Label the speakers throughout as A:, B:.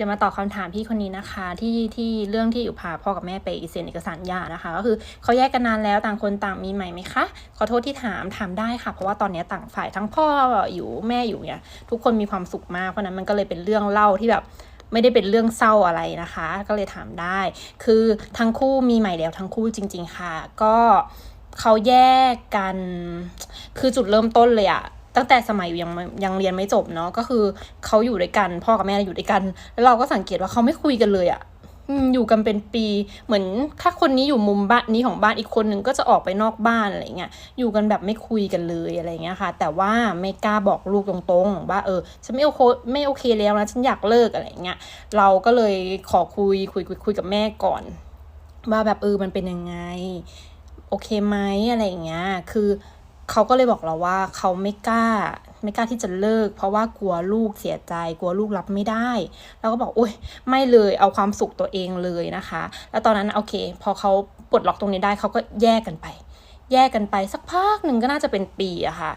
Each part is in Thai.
A: จะมาตอบคำถามพี่คนนี้นะคะ ที่ที่เรื่องที่อยู่พาพ่อกับแม่ไปเซ็นเอกสารหย่านะคะ ก็คือเขาแยกกันนานแล้วต่างคนต่างมีใหม่ไหมคะขอโทษที่ถามถามได้ค่ะ เพราะว่าตอนนี้ต่างฝ่ายทั้งพ่ออยู่แม่อยู่เนี่ยทุกคนมีความสุขมากเพราะนั้นมันก็เลยเป็นเรื่องเล่าที่แบบไม่ได้เป็นเรื่องเศร้าอะไรนะคะ ก็เลยถามได้ คือทั้งคู่มีใหม่แล้วทั้งคู่จริง ๆ ค่ะ ก็เขาแยกกัน คือจุดเริ่มต้นเลยอะ ตั้งแต่สมัยยังยังเรียนไม่จบเนาะก็คือเขาอยู่ด้วยกัน พ่อกับแม่อยู่ด้วยกัน แล้วเราก็สังเกตว่าเขาไม่คุยกันเลยอะอืมอยู่กันเป็นปีเหมือนถ้าคนนี้อยู่มุมบ้านนี้ของบ้านอีกคนหนึ่งก็จะออกไปนอกบ้านอะไรเงี้ยอยู่กันแบบไม่คุยกันเลยอะไรเงี้ยค่ะ แต่ว่าไม่กล้าบอกลูกตรงๆ ว่าเออฉันไม่โอเคไม่โอเคแล้วนะฉันอยากเลิกอะไรเงี้ยเราก็เลยขอคุยคุยคุยคุยกับแม่ก่อน ว่าแบบเออมันเป็นยังไง โอเคไหมอะไรอย่างเงี้ยคือ เขาก็เลยบอกเราว่าเขาไม่กล้า ไม่กล้าที่จะเลิก เพราะว่ากลัวลูกเสียใจ กลัวลูกรับไม่ได้เราก็บอกอุ้ยไม่เลยเอาความสุขตัวเองเลยนะคะ แล้วตอนนั้นโอเค พอเขาปลดล็อกตรงนี้ได้เขาก็แยกกันไป แยกกันไปสักพักหนึ่งก็น่าจะเป็นปีอะค่ะ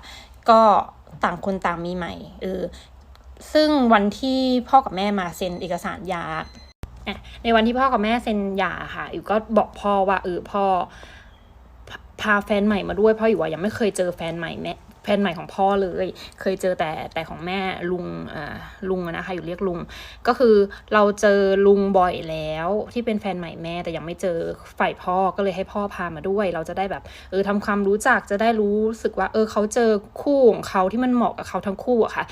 A: ก็ต่างคนต่างมีใหม่เออซึ่งวันที่พ่อกับแม่มาเซ็นเอกสารยาในวันที่พ่อกับแม่เซ็นยาค่ะอยู่ก็บอกพ่อว่าเออพ่อ พาแฟนใหม่มาด้วยเพราะอยู่ว่ายังไม่เคยเจอแฟนใหม่แม่แฟนใหม่ของพ่อเลย เคยเจอแต่แต่ของแม่ลุงอ่าลุงนะคะอยู่เรียกลุง ก็คือเราเจอลุงบ่อยแล้วที่เป็นแฟนใหม่แม่แต่ยังไม่เจอฝ่ายพ่อก็เลยให้พ่อพามาด้วย เราจะได้แบบเออทำความรู้จักจะได้รู้สึกว่า เออเขาเจอคู่ของเขาที่มันเหมาะกับเขาทั้งคู่อะค่ะ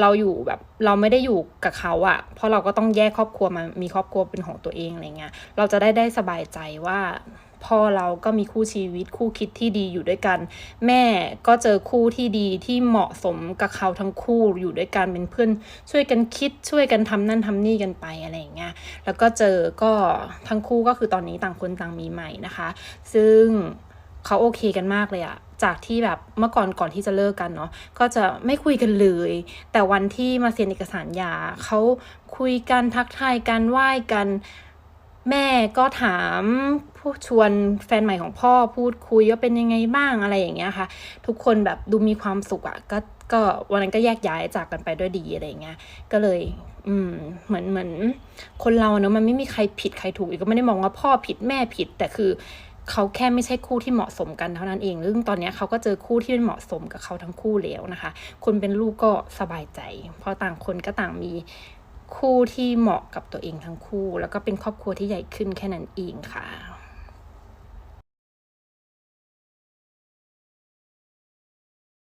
A: เราอยู่แบบเราไม่ได้อยู่กับเขาอะเพราะเราก็ต้องแยกครอบครัวมามีครอบครัวเป็นของตัวเองอะไรเงี้ยเราจะได้ได้สบายใจว่า พ่อเราก็มีคู่ชีวิตคู่คิดที่ดีอยู่ด้วยกัน แม่ก็เจอคู่ที่ดีที่เหมาะสมกับเขาทั้งคู่อยู่ด้วยกันเป็นเพื่อนช่วยกันคิดช่วยกันทำนั่นทำนี่กันไปอะไรอย่างเงี้ยแล้วก็เจอก็ทั้งคู่ก็คือตอนนี้ต่างคนต่างมีใหม่นะคะ ซึ่งเขาโอเคกันมากเลยอะจากที่แบบเมื่อก่อนก่อนที่จะเลิกกันเนาะก็จะไม่คุยกันเลย แต่วันที่มาเซ็นเอกสารหย่าเขาคุยกันทักทายกันไหว้กัน แม่ก็ถามผู้ชวนแฟนใหม่ของพ่อพูดคุยว่าเป็นยังไงบ้างอะไรอย่างเงี้ยค่ะ ทุกคนแบบดูมีความสุขอะ่ะก็ก็วันนั้นก็แยกย้ายจากกันไปด้วยดีอะไรเงี้ยก็เลย อืม เหมือนเหมือน คนเราเนอะมันไม่มีใครผิดใครถูกอีกก็ไม่ได้มองว่าพ่อผิดแม่ผิด แต่คือเขาแค่ไม่ใช่คู่ที่เหมาะสมกันเท่านั้นเองซึ่งตอนนี้เขาก็เจอคู่ที่เหมาะสมกับเขาทั้งคู่แล้วนะคะ คนเป็นลูกก็สบายใจ เพราะต่างคนก็ต่างมี คู่ที่เหมาะกับตัวเองทั้งคู่ แล้วก็เป็นครอบครัวที่ใหญ่ขึ้นแค่นั้นเองค่ะ